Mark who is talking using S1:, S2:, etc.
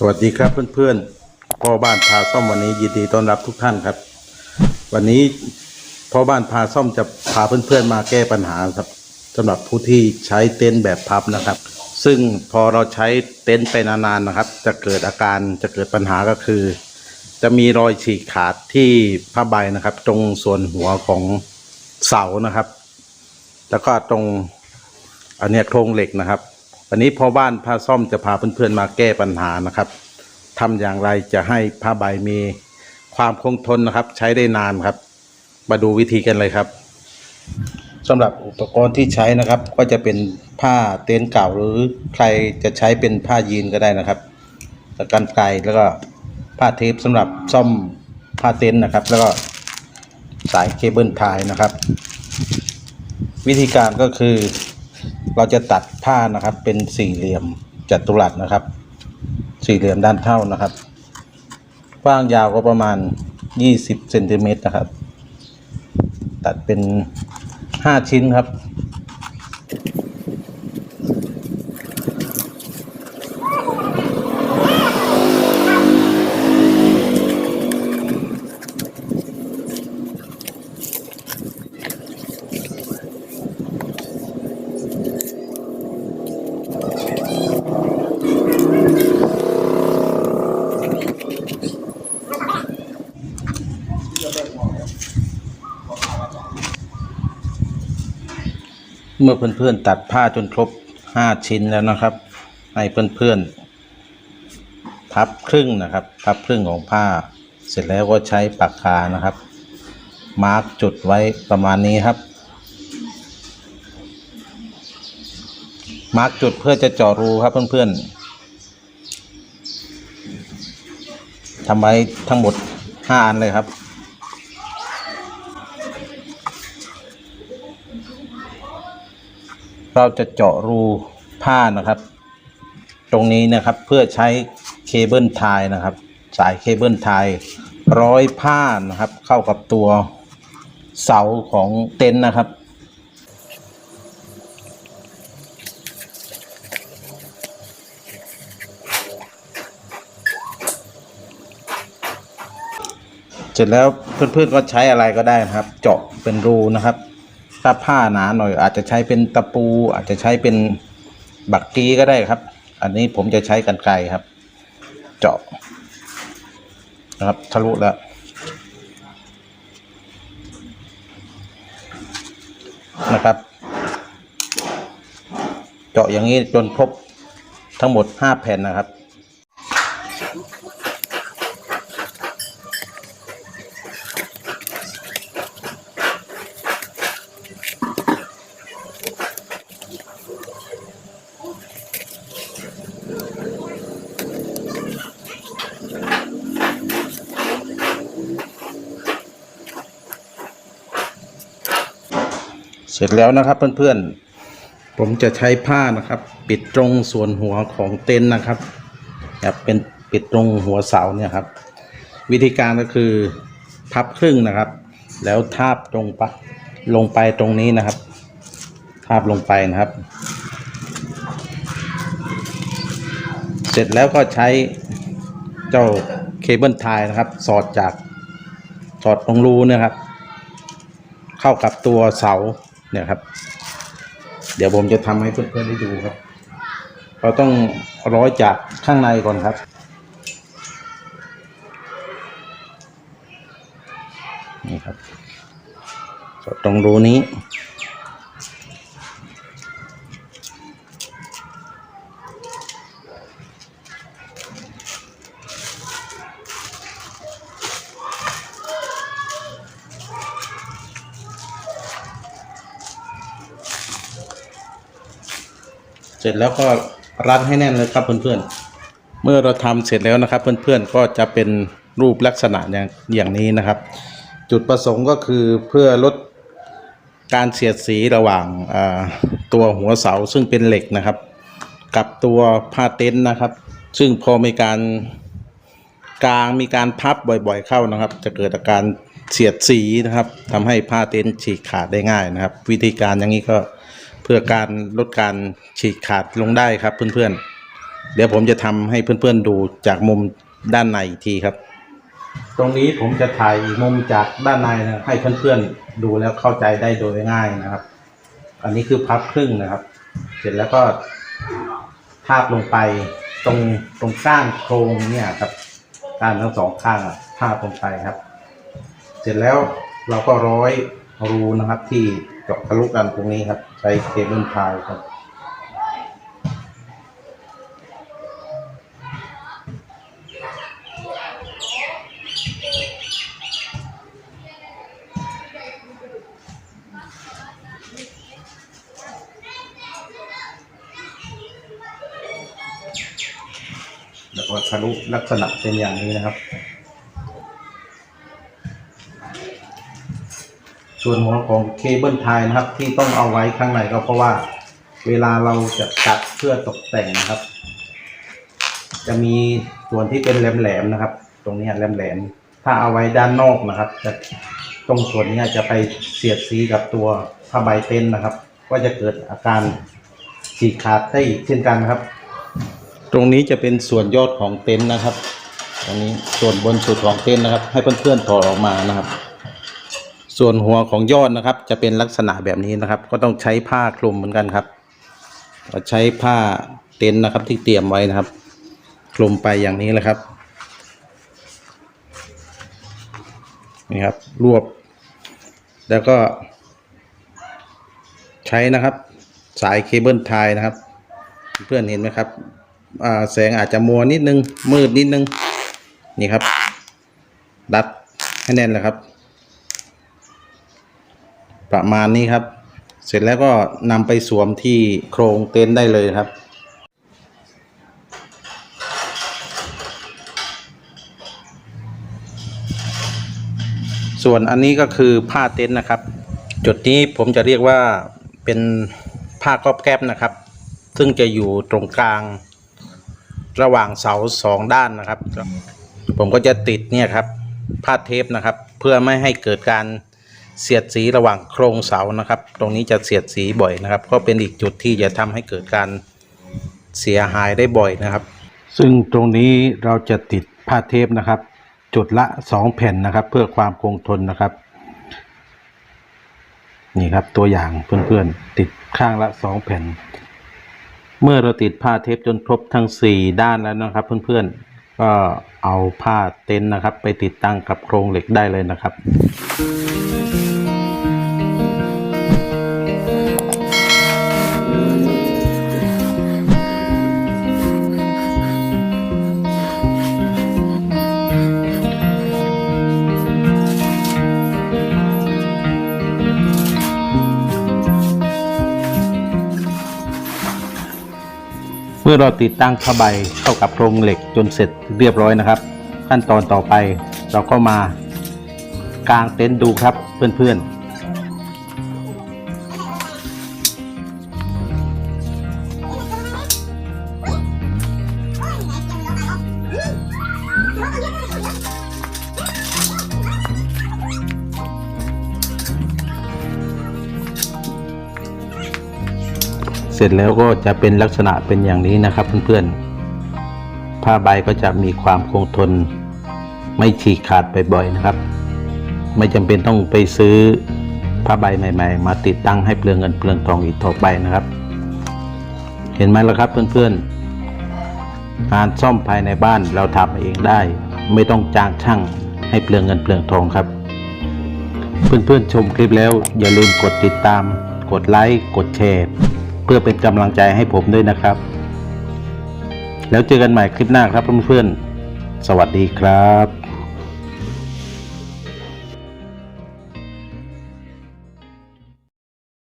S1: สวัสดีครับเพื่อนๆ พ่อบ้านพาซ่อมวันนี้ยินดีต้อนรับทุกท่านครับ วันนี้พ่อบ้านพาซ่อมจะพาเพื่อนๆมาแก้ปัญหาครับสำหรับผู้ที่ใช้เต็นท์แบบพับนะครับ ซึ่งพอเราใช้เต็นท์ไปนานๆนะครับ จะเกิดอาการจะเกิดปัญหาก็คือ จะมีรอยฉีกขาดที่ผ้าใบนะครับ ตรงส่วนหัวของเสานะครับ แล้วก็ตรงอันเนี้โครงเหล็กนะครับ วันนี้พ่อบ้านพาซ่อมจะพาเพื่อนๆมาแก้ปัญหานะครับทำอย่างไรจะให้ผ้าใบมีความคงทนนะครับ ใช้ได้นานครับ มาดูวิธีกันเลยครับสำหรับอุปกรณ์ที่ใช้นะครับ ก็จะเป็นผ้าเต็นท์เก่าหรือใครจะใช้เป็นผ้ายีนก็ได้นะครับตะกันไกรแล้วก็ผ้าเทปสำหรับซ่อมผ้าเต็นท์นะครับ แล้วก็สายเคเบิลไทยนะครับ วิธีการก็คือ เราจะตัดผ้านะครับ เป็นสี่เหลี่ยมจัตุรัสนะครับ สี่เหลี่ยมด้านเท่านะครับกว้างยาวก็ประมาณ 20เซนติเมตรนะครับ ตัดเป็น 5 ชิ้นครับ มื่อเพื่อนๆตัดผ้าจนครบ5ชิ้นแล้วนะครับ ให้เพื่อนๆพับครึ่งนะครับ พับครึ่งของผ้า เสร็จแล้วก็ใช้ปากกานะครับ มาร์กจุดไว้ประมาณนี้ครับ มาร์กจุดเพื่อจะเจาะรูครับเพื่อนๆทำไว้ทั้งหมด5อันเลยครับ เราจะเจาะรูผ้านะครับ ตรงนี้นะครับเพื่อใช้เคเบิลไทยนะครับ สายเคเบิลไทยร้อยผ้านะครับ เข้ากับตัวเสาของเต็นท์นะครับเสร็จแล้วเพื่อนๆก็ใช้อะไรก็ได้นะครับ เจาะเป็นรูนะครับ ถ้าผ้าหนาหน่อย อาจจะใช้เป็นตะปู อาจจะใช้เป็นบักกี้ก็ได้ครับ อันนี้ผมจะใช้กันไกรครับ เจาะนะครับทะลุแล้วนะครับ เจาะอย่างนี้จนครบทั้งหมดห้าแผ่นนะครับ เสร็จแล้วนะครับเพื่อนๆ ผมจะใช้ผ้านะครับ ปิดตรงส่วนหัวของเต็นท์นะครับแบบเป็นปิดตรงหัวเสาเนี่ยครับ วิธีการก็คือพับครึ่งนะครับ แล้วทาบตรงปะลงไปตรงนี้นะครับ ทาบลงไปนะครับ เสร็จแล้วก็ใช้เจ้าเคเบิลไทยนะครับ สอดจากสอดตรงรูเนะครับ เข้ากับตัวเสา เนี่ยครับ เดี๋ยวผมจะทำให้เพื่อนๆได้ดูครับ เราต้องร้อยจากข้างในก่อนครับนี่ครับตรงรูนี้ เสร็จแล้วก็รัดให้แน่นเลยครับเพื่อนๆ เมื่อเราทำเสร็จแล้วนะครับ เพื่อนๆก็จะเป็นรูปลักษณะอย่างอย่างนี้นะครับ จุดประสงค์ก็คือเพื่อลดการเสียดสีระหว่างตัวหัวเสาซึ่งเป็นเหล็กนะครับ กับตัวผ้าเต็นท์นะครับ ซึ่งพอมีการกลางมีการพับบ่อยๆเข้านะครับ จะเกิดอาการเสียดสีนะครับทำให้ผ้าเต็นท์ฉีกขาดได้ง่ายนะครับ วิธีการอย่างนี้ก็ เพื่อการลดการฉีกขาดลงได้ครับเพื่อนๆ เดี๋ยวผมจะทำให้เพื่อนๆดูจากมุมด้านในอีกทีครับ ตรงนี้ผมจะถ่ายมุมจากด้านในนะให้เพื่อนๆดูแล้วเข้าใจได้โดยง่ายนะครับ อันนี้คือพับครึ่งนะครับ เสร็จแล้วก็ทาบลงไปตรงตรงก้านโครงเนี่ยครับก้านทั้งสองข้างทาบลงไปครับ เสร็จแล้วเราก็ร้อยรูนะครับที่เจาะทะลุกันตรงนี้ครับ ใช้เคเบิลพายครับแล้วก็ทะลุลักษณะเป็นอย่างนี้นะครับ ส่วนหัวของเคเบิลไทยนะครับ ที่ต้องเอาไว้ข้างในก็เพราะว่า เวลาเราจะตัดเพื่อตกแต่งนะครับ จะมีส่วนที่เป็นแหลมๆนะครับ ตรงนี้แหลมๆถ้าเอาไว้ด้านนอกนะครับ จะตรงส่วนนี้จะไปเสียดสีกับตัวผ้าใบเต็นนะครับ ก็จะเกิดอาการฉีกขาดได้เช่นกันครับ ตรงนี้จะเป็นส่วนยอดของเต็นนะครับตรงนี้ส่วนบนสุดของเต็นนะครับ ให้เพื่อนๆถอดออกมานะครับ ส่วนหัวของยอดนะครับ จะเป็นลักษณะแบบนี้นะครับ ก็ต้องใช้ผ้าคลุมเหมือนกันครับก็ใช้ผ้าเต็นท์นะครับที่เตรียมไว้นะครับ คลุมไปอย่างนี้แหละครับนี่ครับรวบ แล้วก็ ใช้นะครับ สายเคเบิลไทยนะครับ เพื่อนเห็นไหมครับแสงอาจจะมัวนิดนึง มืดนิดนึง นี่ครับ ดัดให้แน่นเลยครับ ประมาณนี้ครับ เสร็จแล้วก็นำไปสวมที่โครงเต็นท์ได้เลยครับส่วนอันนี้ก็คือผ้าเต็นท์นะครับ จุดนี้ผมจะเรียกว่าเป็นผ้าก๊อบแก๊บนะครับ ซึ่งจะอยู่ตรงกลาง ระหว่างเสาสองด้านนะครับ ผมก็จะติดเนี่ยครับผ้าเทปนะครับ เพื่อไม่ให้เกิดการ เสียดสีระหว่างโครงเสานะครับ ตรงนี้จะเสียดสีบ่อยนะครับ ก็เป็นอีกจุดที่จะทำให้เกิดการเสียหายได้บ่อยนะครับ ซึ่งตรงนี้เราจะติดผ้าเทปนะครับ จุดละสองแผ่นนะครับ เพื่อความคงทนนะครับ นี่ครับตัวอย่างเพื่อนๆติดข้างละสองแผ่น เมื่อเราติดผ้าเทปจนครบทั้ง 4 ด้านแล้วนะครับ เพื่อนๆ ก็เอาผ้าเต็นท์นะครับ ไปติดตั้งกับโครงเหล็กได้เลยนะครับ มื่อเราติดตั้งผ้าใบเข้ากับโครงเหล็กจนเสร็จเรียบร้อยนะครับ ขั้นตอนต่อไปเราก็มากางเต็นท์ดูครับเพื่อนๆ เสร็จแล้วก็จะเป็นลักษณะเป็นอย่างนี้นะครับเพื่อนๆ ผ้าใบก็จะมีความคงทน ไม่ฉีกขาดไปบ่อยนะครับ ไม่จำเป็นต้องไปซื้อผ้าใบใหม่ ๆ มาติดตั้งให้เปลืองเงินเปลืองทองอีกต่อไปนะครับ เห็นไหมล่ะครับเพื่อนๆ งานซ่อมภายในบ้านเราทำเองได้ ไม่ต้องจ้างช่างให้เปลืองเงินเปลืองทองครับ เพื่อนๆชมคลิปแล้วอย่าลืมกดติดตาม กดไลค์ กดแชร์ เพื่อเป็นกำลังใจให้ผมด้วยนะครับ แล้วเจอกันใหม่คลิปหน้าครับเพื่อนๆ สวัสดีครับ